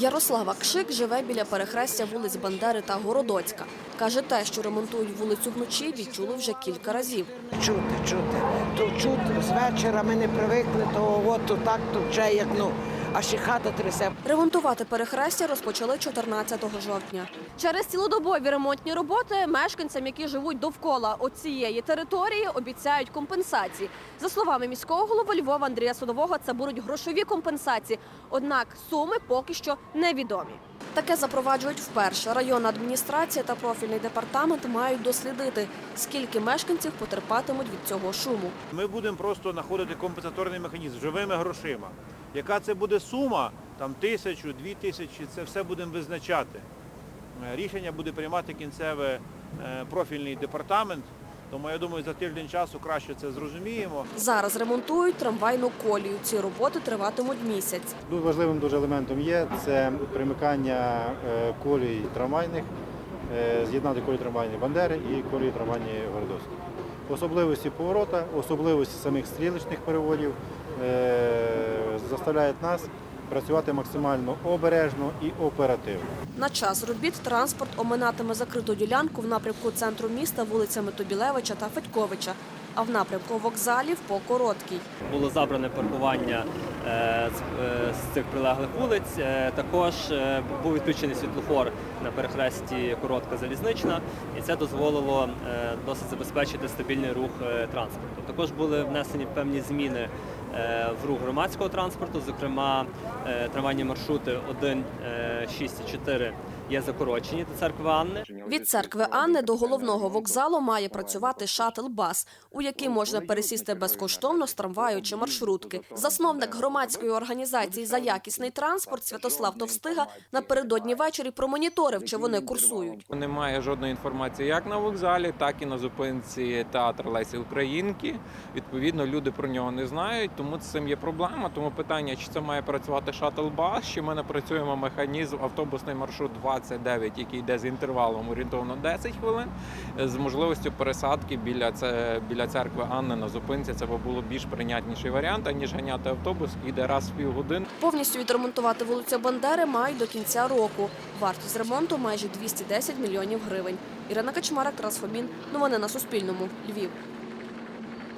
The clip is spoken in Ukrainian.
Ярослава Кшик живе біля перехрестя вулиць Бандери та Городоцька. Каже, те, що ремонтують вулицю вночі, відчули вже кілька разів. Чути, чути. То чути з вечора ми не привикли, то от так, тут вже як ну, аж і хата трясе. Ремонтувати перехрестя розпочали 14 жовтня. Через цілодобові ремонтні роботи мешканцям, які живуть довкола оцієї території, обіцяють компенсації. За словами міського голови Львова Андрія Судового, це будуть грошові компенсації. Однак суми поки що невідомі. Таке запроваджують вперше. Районна адміністрація та профільний департамент мають дослідити, скільки мешканців потерпатимуть від цього шуму. Ми будемо просто знаходити компенсаторний механізм живими грошима. Яка це буде сума, там тисячу, дві тисячі, це все будемо визначати. Е, Рішення буде приймати кінцеве е, профільний департамент. Тому я думаю, за тиждень часу краще це зрозуміємо. Зараз ремонтують трамвайну колію. Ці роботи триватимуть місяць. Дуже важливим дуже елементом є це примикання е, колій трамвайних, з'єднати колії трамвайні Бандери і колії трамвайні Городоцькі. Особливості поворота, особливості самих стрілочних переводів е, заставляють нас працювати максимально обережно і оперативно. На час робіт транспорт оминатиме закриту ділянку в напрямку центру міста вулицями Тобілевича та Федьковича, а в напрямку вокзалів по Короткій. було забране паркування е, з, е, цих прилеглих вулиць. Е, Також був відключений світлофор на перехресті коротка залізнична, і це дозволило досить забезпечити стабільний рух транспорту. Також були внесені певні зміни в рух громадського транспорту, зокрема е, трамвайні маршрути 1, е, 6 і 4 є закорочені до церкви Анни. Від церкви Анни до головного вокзалу має працювати шатл-бас, у який можна пересісти безкоштовно з трамваю чи маршрутки. Засновник громадської організації за якісний транспорт Святослав Товстига напередодні ввечері промоніторив, чи вони курсують. Немає жодної інформації як на вокзалі, так і на зупинці театр Лесі Українки. Відповідно, люди про нього не знають, тому з цим є проблема. Тому питання, чи це має працювати шатл-бас, чи ми напрацюємо механізм автобусний маршрут 29, який йде з інтервалом орієнтовно 10 хвилин, з можливістю пересадки біля це біля церкви Анни на зупинці. Це було більш прийнятніший варіант, аніж ганяти автобус, йде раз в півгодини. Повністю відремонтувати вулицю Бандери мають до кінця року. Вартість ремонту майже 210 мільйонів гривень. Ірина Качмарик, Тарас Фомін. Новини на Суспільному. Львів.